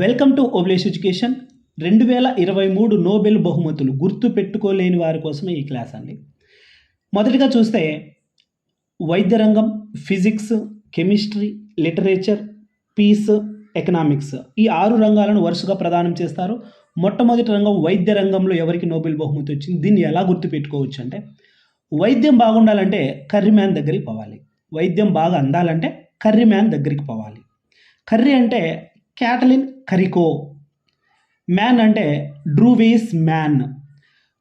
Welcome to Obulesh education రెండు వేల ఇరవై మూడు నోబెల్ బహుమతులు గుర్తు పెట్టుకోలేని వారి కోసమే ఈ క్లాస్ అండి. మొదటిగా చూస్తే వైద్య రంగం physics chemistry literature peace economics ఈ ఆరు రంగాలను వరుసగా ప్రదానం చేస్తారు. మొట్టమొదటి రంగం వైద్య రంగంలో ఎవరికి నోబెల్ బహుమతి వచ్చింది? దీన్ని ఎలా గుర్తుపెట్టుకోవచ్చు అంటే వైద్యం బాగుండాలంటే కర్రీ మ్యాన్ దగ్గరికి పోవాలి. వైద్యం బాగా అందాలంటే కర్రీ మ్యాన్ దగ్గరికి పోవాలి. కర్రీ అంటే క్యాటలిన్ కరికో. మ్యాన్ అంటే డ్రూవీస్ మ్యాన్.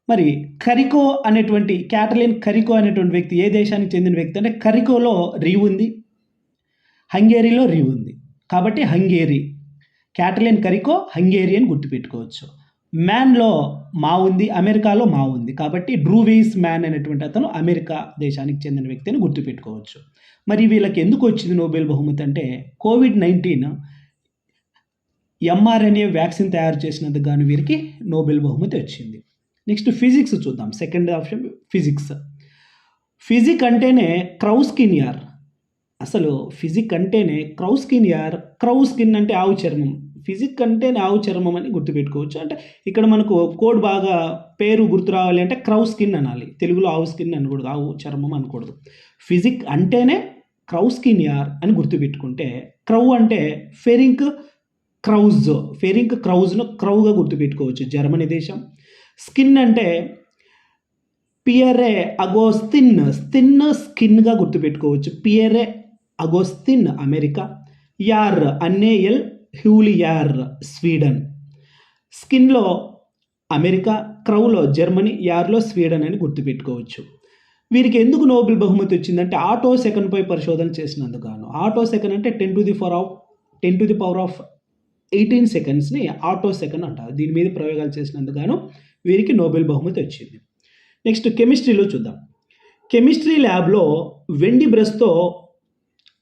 మరి కరికో అనేటువంటి క్యాటలిన్ కరికో అనేటువంటి వ్యక్తి ఏ దేశానికి చెందిన వ్యక్తి? అంటే కరికోలో రీవ్ ఉంది హంగేరీలో రీవ్ ఉంది. కాబట్టి హంగేరీ. క్యాటలిన్ కరికో హంగేరీ అని గుర్తుపెట్టుకోవచ్చు. మ్యాన్లో మా ఉంది అమెరికాలో మా ఉంది. కాబట్టి డ్రూవీస్ మ్యాన్ అనేటువంటి అతను అమెరికా దేశానికి చెందిన వ్యక్తి అని గుర్తుపెట్టుకోవచ్చు. మరి వీళ్ళకి ఎందుకు వచ్చింది నోబెల్ బహుమతి అంటే కోవిడ్ నైన్టీన్ ఎంఆర్ఎన్ఏ వ్యాక్సిన్ తయారు చేసినందుకు గాను వీరికి నోబెల్ బహుమతి వచ్చింది. నెక్స్ట్ ఫిజిక్స్ చూద్దాం. సెకండ్ ఆప్షన్ ఫిజిక్స్ ఫిజిక్ అంటేనే క్రౌస్కిన్యార్ అసలు ఫిజిక్ అంటేనే క్రౌస్కిన్ స్కిన్ అంటే ఆవు చర్మం. ఫిజిక్ అంటేనే ఆవు చర్మం అని గుర్తుపెట్టుకోవచ్చు. అంటే ఇక్కడ మనకు కోడ్ బాగా పేరు గుర్తు రావాలి అంటే క్రౌ స్కిన్ అనాలి. తెలుగులో ఆవు స్కిన్ అనకూడదు ఆవు చర్మం అనకూడదు. ఫిజిక్ అంటేనే క్రౌ స్కిన్ యార్ అని గుర్తుపెట్టుకుంటే క్రౌ అంటే ఫెరింక్ క్రౌజ్ ఫెరింగ్ క్రౌజ్ను క్రౌగా గుర్తుపెట్టుకోవచ్చు జర్మనీ దేశం. స్కిన్ అంటే పియరే అగోస్తిన్ స్తిన్ స్కిన్గా గుర్తుపెట్టుకోవచ్చు. Pierre Agostini America. యార్ అన్నేయల్ హ్యూలియార్ స్వీడన్. స్కిన్లో అమెరికా క్రౌలో జర్మనీ యార్లో స్వీడన్ అని గుర్తుపెట్టుకోవచ్చు. వీరికి ఎందుకు నోబెల్ బహుమతి వచ్చిందంటే ఆటో సెకండ్పై పరిశోధన చేసినందుకు గాను. ఆటో సెకండ్ అంటే ten to the for of ten to the power of eighteen సెకండ్స్ని attosecond అంటారు. దీని మీద ప్రయోగాలు చేసినందుకు గాను వీరికి నోబెల్ బహుమతి వచ్చింది. నెక్స్ట్ కెమిస్ట్రీలో చూద్దాం. కెమిస్ట్రీ ల్యాబ్లో వెండి బ్రష్తో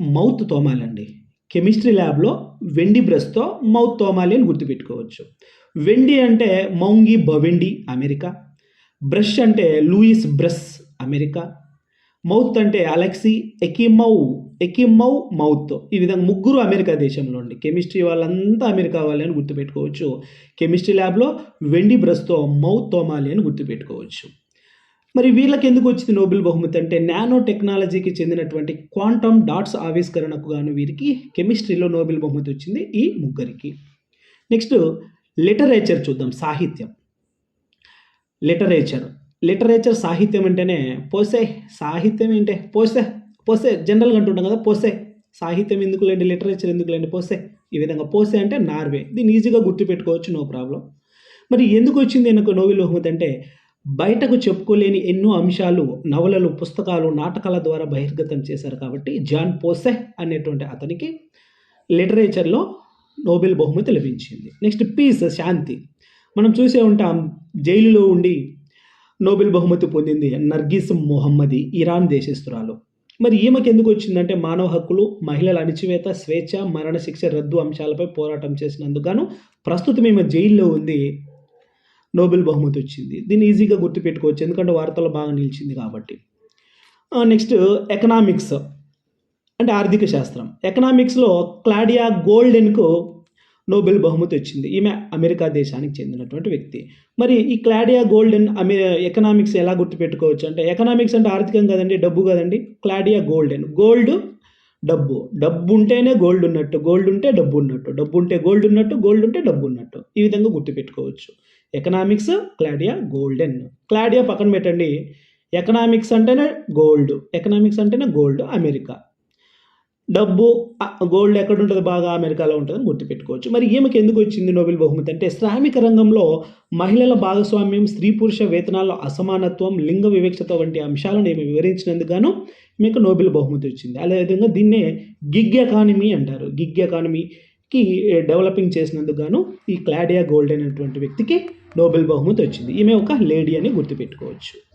మౌత్ తోమాలండి. కెమిస్ట్రీ ల్యాబ్లో వెండి బ్రష్తో మౌత్ తోమాలి అని గుర్తుపెట్టుకోవచ్చు. వెండి అంటే మౌంగి బవెండి అమెరికా. బ్రష్ అంటే లూయిస్ బ్రష్ అమెరికా. మౌత్ అంటే అలెక్సీ ఎకిమౌ ఎకిమౌ మౌత్. ఈ విధంగా ముగ్గురు అమెరికా దేశంలో ఉండి కెమిస్ట్రీ వాళ్ళంతా అమెరికా వాళ్ళని అని గుర్తుపెట్టుకోవచ్చు. కెమిస్ట్రీ ల్యాబ్లో వెండి బ్రష్తో మౌత్ తోమాలి అని గుర్తుపెట్టుకోవచ్చు. మరి వీళ్ళకి ఎందుకు వచ్చింది నోబెల్ బహుమతి అంటే నానో టెక్నాలజీకి చెందినటువంటి క్వాంటమ్ డాట్స్ ఆవిష్కరణకు గాను వీరికి కెమిస్ట్రీలో నోబెల్ బహుమతి వచ్చింది ఈ ముగ్గురికి. నెక్స్ట్ లిటరేచర్ చూద్దాం సాహిత్యం. లిటరేచర్. లిటరేచర్ సాహిత్యం అంటేనే పోసే సాహిత్యం ఏంటే? పోసే పోసే జనరల్గా అంటుంటాం కదా పోసే. సాహిత్యం ఎందుకు లేండి లిటరేచర్ ఎందుకు లేండి పోసే. ఈ విధంగా పోసే అంటే నార్వే. దీన్ని ఈజీగా గుర్తుపెట్టుకోవచ్చు నో ప్రాబ్లం. మరి ఎందుకు వచ్చింది నాకు నోబెల్ బహుమతి అంటే బయటకు చెప్పుకోలేని ఎన్నో అంశాలు నవలలు పుస్తకాలు నాటకాల ద్వారా బహిర్గతం చేశారు కాబట్టి జాన్ పోసే అనేటువంటి అతనికి లిటరేచర్లో నోబెల్ బహుమతి లభించింది. నెక్స్ట్ పీస్ శాంతి. మనం చూసే ఉంటాం జైలులో ఉండి నోబెల్ బహుమతి పొందింది నర్గీస్ మొహమ్మది ఇరాన్ దేశస్తురాలు మరి ఈమెకి ఎందుకు వచ్చిందంటే మానవ హక్కులు మహిళల అణిచివేత స్వేచ్ఛ మరణశిక్ష రద్దు అంశాలపై పోరాటం చేసినందుకు గాను ప్రస్తుతం ఈమె జైల్లో ఉంది. నోబెల్ బహుమతి వచ్చింది. దీన్ని ఈజీగా గుర్తుపెట్టుకోవచ్చు. ఎందుకంటే వార్తల్లో బాగా నిలిచింది కాబట్టి. నెక్స్ట్ ఎకనామిక్స్ అంటే ఆర్థిక శాస్త్రం. ఎకనామిక్స్లో క్లాడియా గోల్డెన్కు నోబెల్ బహుమతి వచ్చింది. ఈమె అమెరికా దేశానికి చెందినటువంటి వ్యక్తి. మరి ఈ క్లాడియా గోల్డెన్ అమె ఎకనామిక్స్ ఎలా గుర్తుపెట్టుకోవచ్చు అంటే ఎకనామిక్స్ అంటే ఆర్థికం కదండి డబ్బు కదండి. Claudia golden. గోల్డ్ డబ్బు. డబ్బు ఉంటేనే గోల్డ్ ఉన్నట్టు గోల్డ్ ఉంటే డబ్బు ఉన్నట్టు. డబ్బు ఉంటే గోల్డ్ ఉన్నట్టు గోల్డ్ ఉంటే డబ్బు ఉన్నట్టు. ఈ విధంగా గుర్తుపెట్టుకోవచ్చు. Economics Claudia golden. క్లాడియా పక్కన పెట్టండి. ఎకనామిక్స్ అంటేనే గోల్డ్. ఎకనామిక్స్ అంటేనే గోల్డ్ అమెరికా. డబ్బు గోల్డ్ ఎక్కడ ఉంటుంది బాగా అమెరికాలో ఉంటుందని గుర్తుపెట్టుకోవచ్చు. మరి ఈమెకి ఎందుకు వచ్చింది నోబెల్ బహుమతి? అంటే శ్రామిక రంగంలో మహిళల భాగస్వామ్యం స్త్రీ పురుష వేతనాల్లో అసమానత్వం లింగ వివక్షత వంటి అంశాలను ఈమె వివరించినందుకు గాను మీకు నోబెల్ బహుమతి వచ్చింది. అదేవిధంగా దీన్నే గిగ్ ఎకానమీ అంటారు. గిగ్ ఎకానమీకి డెవలపింగ్ చేసినందుకు గాను ఈ క్లాడియా గోల్డ్ అనేటువంటి వ్యక్తికి నోబెల్ బహుమతి వచ్చింది. ఈమె ఒక లేడీ అని గుర్తుపెట్టుకోవచ్చు.